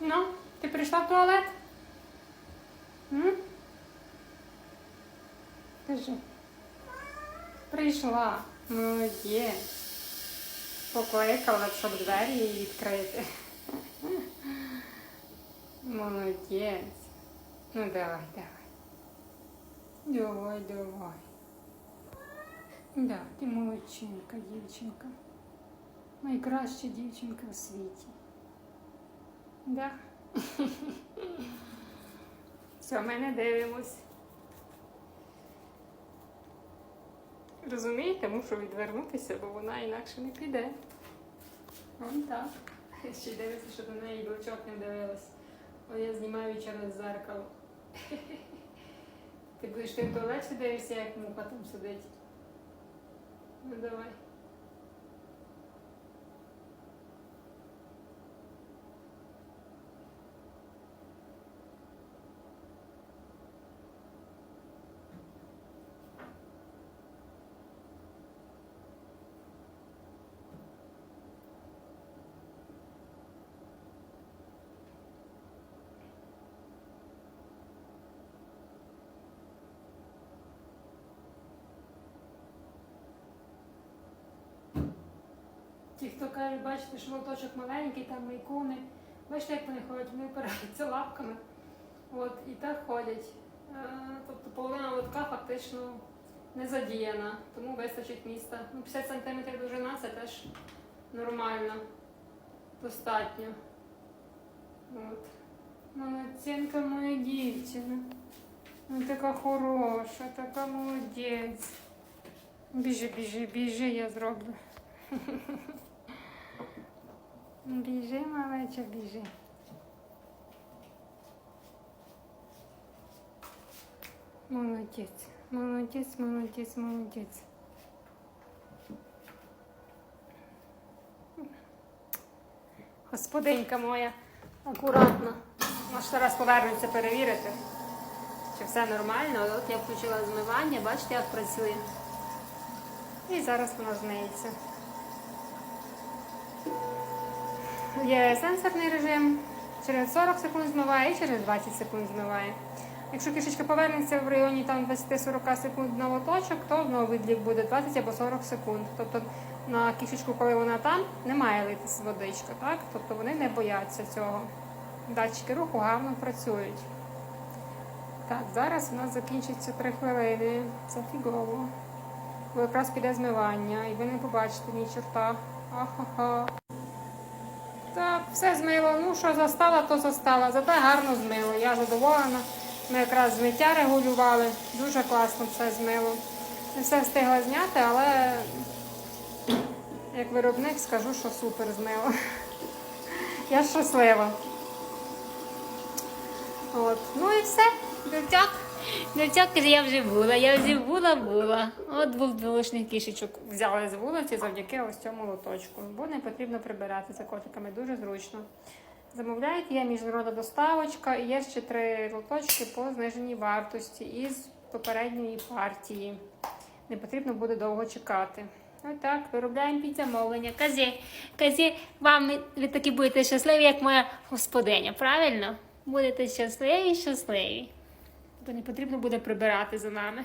Ну, ти прийшла в туалет? М? Кажи. Прийшла. Молодець. Покликала, щоб двері їй відкрити. Молодець. Ну давай, давай. Давай, давай. Да, ти молодчинка, дівчинка. Найкраща дівчинка у світі. Да. Все, ми не дивимось. Розумієте, мушу відвернутися, бо вона інакше не піде. Вон так. Ще й дивиться, що до неї білчок не дивилась. О, я знімаю через зеркало. Ти будеш ти в туалеті дивишся, як муха там сидить. Ну давай. Ті, хто кажуть, бачите, що лоточок маленький, там ікони. Бачите, як вони ходять, вони опираються лапками. От, і так ходять. Е, Тобто половина лотка фактично не задіяна, тому вистачить міста. Ну, 50 см довжина це теж нормально, достатньо. От. Молодцінка моя дівчина. Ну, така хороша, така молодець. Біжи, біжи, біжи, я зроблю. Біжи, малеча, біжи. Молодець, молодець, молодець, молодець. Господинька моя, акуратно. Може, зараз повернуться перевірити, чи все нормально. От я включила змивання, бачите, як працює. І зараз воно змиється. Є сенсорний режим, через 40 секунд змиває і через 20 секунд змиває. Якщо кишечка повернеться в районі там 20-40 секунд на лоточок, то знову відлік буде 20 або 40 секунд. Тобто на кишечку, коли вона там, не має литись водичка, так? Тобто вони не бояться цього. Датчики руху гарно працюють. Так, зараз у нас закінчиться 3 хвилини. Це фігово. Бо якраз піде змивання, і ви не побачите ні чорта. Ахаха. Так, все змило. Ну, що застала, то застала. Зате гарно змило. Я задоволена. Ми якраз змиття регулювали. Дуже класно все змило. Не все встигла зняти, але як виробник скажу, що супер змило. Я щаслива. От. Ну і все. Дівчак. Дівчак каже, я вже була, я вже була, була. От двох дволошних кішечок взяли з вулиці завдяки ось цьому лоточку. Бо не потрібно прибирати за котиками, дуже зручно. Замовляєте, є міжнародна доставочка і є ще три лоточки по зниженій вартості із попередньої партії. Не потрібно буде довго чекати. Ось так, виробляємо під замовлення. Казі, казі, вам ви такі будете щасливі, як моя господиня, правильно? Будете щасливі, щасливі. Бо не потрібно буде прибирати за нами.